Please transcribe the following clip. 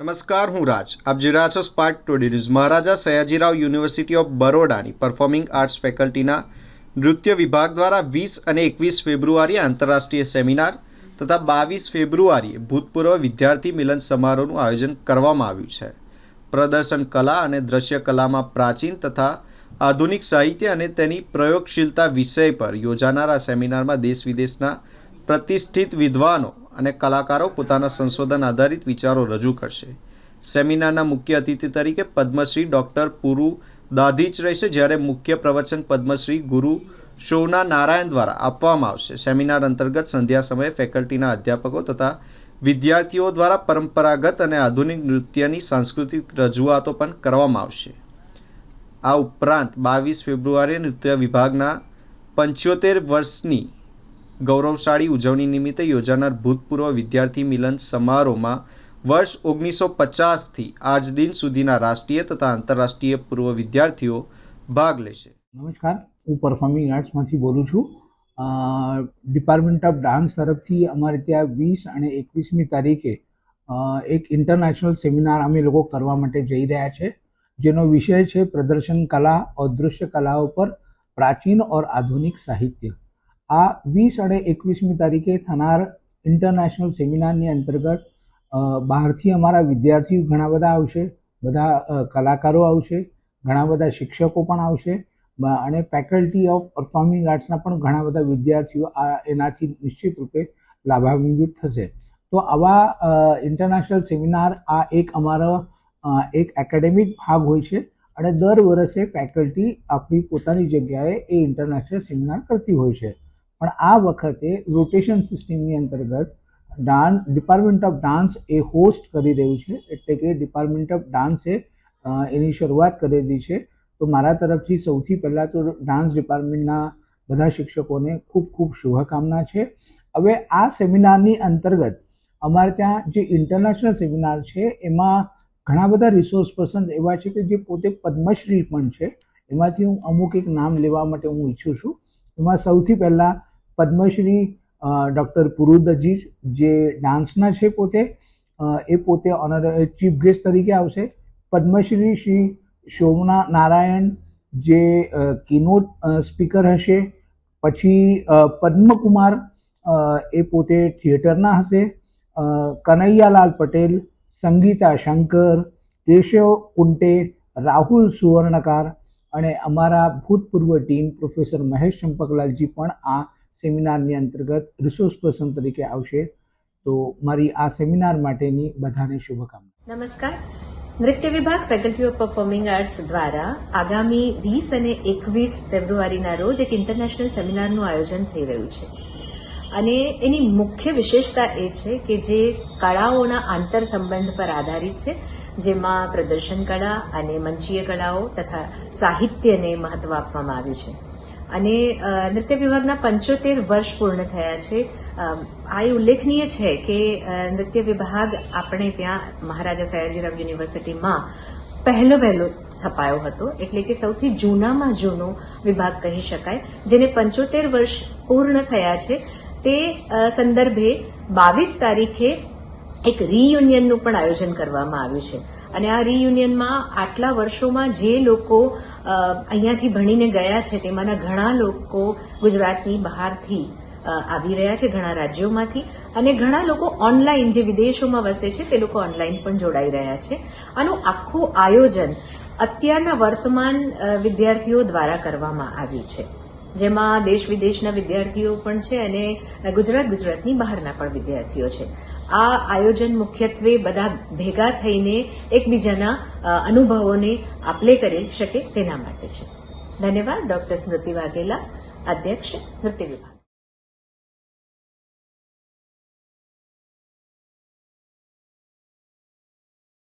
નમસ્કાર, હું રાજ. આપ જોઈ રહ્યા છો Spark Today News Maharaja Sayajirao University of બરોડાની performing arts ફેકલ્ટીના નૃત્ય વિભાગ દ્વારા વીસ અને એકવીસ ફેબ્રુઆરીએ આંતરરાષ્ટ્રીય સેમિનાર તથા બાવીસ ફેબ્રુઆરીએ ભૂતપૂર્વ વિદ્યાર્થી મિલન સમારોહનું આયોજન કરવામાં આવ્યું છે. પ્રદર્શન કલા અને દ્રશ્ય કલામાં પ્રાચીન તથા આધુનિક સાહિત્ય અને તેની પ્રયોગશીલતા વિષય પર યોજાનાર સેમિનારમાં દેશ વિદેશના પ્રતિષ્ઠિત વિદ્વાનો અને કલાકારો પોતાના સંશોધન આધારિત વિચારો રજૂ કરશે. સેમિનારના મુખ્ય અતિથિ તરીકે પદ્મશ્રી ડૉક્ટર પુરુ દાધીચ રહેશે, જ્યારે મુખ્ય પ્રવચન પદ્મશ્રી ગુરુ શોના નારાયણ દ્વારા આપવામાં આવશે. સેમિનાર અંતર્ગત સંધ્યા સમયે ફેકલ્ટીના અધ્યાપકો તથા વિદ્યાર્થીઓ દ્વારા પરંપરાગત અને આધુનિક નૃત્યની સાંસ્કૃતિક રજૂઆતો પણ કરવામાં આવશે. આ ઉપરાંત બાવીસ ફેબ્રુઆરીએ નૃત્ય વિભાગના પંચોતેર વર્ષની ગૌરવશાળી ઉજવણી નિમિત્તે યોજાનાર ભૂતપૂર્વ વિદ્યાર્થી મિલન સમારોહમાં વર્ષ ઓગણીસો પચાસથી આજ દિન સુધીના રાષ્ટ્રીય તથા આંતરરાષ્ટ્રીય પૂર્વ વિદ્યાર્થીઓ ભાગ લેશે. નમસ્કાર. હું પરફોર્મિંગ આર્ટ્સમાંથી બોલું છું. ડિપાર્ટમેન્ટ ઓફ ડાન્સ તરફથી અમારે ત્યાં વીસ અને એકવીસમી તારીખે એક ઇન્ટરનેશનલ સેમિનાર અમે લોકો કરવા માટે જઈ રહ્યા છે, જેનો વિષય છે પ્રદર્શન કલા, અદૃશ્ય કલાઓ પર પ્રાચીન ઓર આધુનિક સાહિત્ય. આ વીસ અને એકવીસમી તારીખે થનાર ઇન્ટરનેશનલ સેમિનારની અંતર્ગત બહારથી અમારા વિદ્યાર્થીઓ ઘણા બધા આવશે, બધા કલાકારો આવશે, ઘણા બધા શિક્ષકો પણ આવશે અને ફેકલ્ટી ઓફ પરફોર્મિંગ આર્ટ્સના પણ ઘણા બધા વિદ્યાર્થીઓ આ એનાથી નિશ્ચિત રૂપે લાભાન્વિત થશે. તો આવા ઇન્ટરનેશનલ સેમિનાર આ એક અમારો એક એકેડેમિક ભાગ હોય છે અને દર વર્ષે ફેકલ્ટી આપણી પોતાની જગ્યાએ એ ઇન્ટરનેશનલ સેમિનાર કરતી હોય છે. પણ આ વખતે રોટેશન સિસ્ટમની અંતર્ગત ડાન્સ ડિપાર્ટમેન્ટ ઓફ ડાન્સ એ હોસ્ટ કરી રહ્યું છે. એટલે કે ડિપાર્ટમેન્ટ ઓફ ડાન્સે એની શરૂઆત કરેલી છે. તો મારા તરફથી સૌથી પહેલાં તો ડાન્સ ડિપાર્ટમેન્ટના બધા શિક્ષકોને ખૂબ ખૂબ શુભકામના છે. હવે આ સેમિનારની અંતર્ગત અમારે ત્યાં જે ઇન્ટરનેશનલ સેમિનાર છે, એમાં ઘણા બધા રિસોર્સ પર્સન એવા છે કે જે પોતે પદ્મશ્રી પણ છે. એમાંથી હું અમુક એક નામ લેવા માટે હું ઈચ્છું છું. એમાં સૌથી પહેલાં પદ્મશ્રી ડૉક્ટર પુરુદજી જે ડાન્સના છે પોતે એ પોતે ઓનર ચીફ ગેસ્ટ તરીકે આવશે. પદ્મશ્રી શ્રી શોભના નારાયણ જે કિનોટ સ્પીકર હશે. પછી પદ્મકુમાર એ પોતે થિયેટરના હશે. કનૈયાલાલ પટેલ, સંગીતા શંકર, કેશવ કુંટે, રાહુલ સુવર્ણકાર અને અમારા ભૂતપૂર્વ ટીમ પ્રોફેસર મહેશ ચંપકલાલજી પણ આ સેમિનારની અંતર્ગત રિસોર્સ પર્સન તરીકે આવશે. તો મારી આ સેમિનાર માટેની બધાને શુભકામના. નમસ્કાર. નૃત્ય વિભાગ ફેકલ્ટી ઓફ પરફોર્મિંગ આર્ટ્સ દ્વારા આગામી વીસ અને એકવીસ ફેબ્રુઆરીના રોજ એક ઇન્ટરનેશનલ સેમિનારનું આયોજન થઈ રહ્યું છે. અને એની મુખ્ય વિશેષતા એ છે કે જે કળાઓના આંતર સંબંધ પર આધારિત છે, જેમાં પ્રદર્શન કળા અને મંચીય કળાઓ તથા સાહિત્યને મહત્વ આપવામાં આવ્યું છે. અને નૃત્ય વિભાગના પંચોતેર વર્ષ પૂર્ણ થયા છે. આ ઉલ્લેખનીય છે કે નૃત્ય વિભાગ આપણે ત્યાં મહારાજા સયાજીરાવ યુનિવર્સિટીમાં પહેલો વહેલો સ્થપાયો હતો. એટલે કે સૌથી જૂનામાં જૂનો વિભાગ કહી શકાય, જેને પંચોતેર વર્ષ પૂર્ણ થયા છે. તે સંદર્ભે બાવીસ તારીખે એક રીયુનિયનનું પણ આયોજન કરવામાં આવ્યું છે. અને આ રીયુનિયનમાં આટલા વર્ષોમાં જે લોકો અહીંયાથી ભણીને ગયા છે, તેમાંના ઘણા લોકો ગુજરાતની બહારથી આવી રહ્યા છે, ઘણા રાજ્યોમાંથી. અને ઘણા લોકો ઓનલાઈન જે વિદેશોમાં વસે છે, તે લોકો ઓનલાઈન પણ જોડાઈ રહ્યા છે. આનું આખું આયોજન અત્યારના વર્તમાન વિદ્યાર્થીઓ દ્વારા કરવામાં આવ્યું છે. જેમાં દેશ વિદેશના વિદ્યાર્થીઓ પણ છે અને ગુજરાત ગુજરાતની બહારના પણ વિદ્યાર્થીઓ છે. આ આયોજન મુખ્યત્વે બધા ભેગા થઈને એકબીજાના અનુભવોને આપલે કરી શકે તેના માટે છે. ધન્યવાદ, ડોક્ટર સ્મૃતિ વાઘેલા, અધ્યક્ષ નૃત્ય વિભાગ.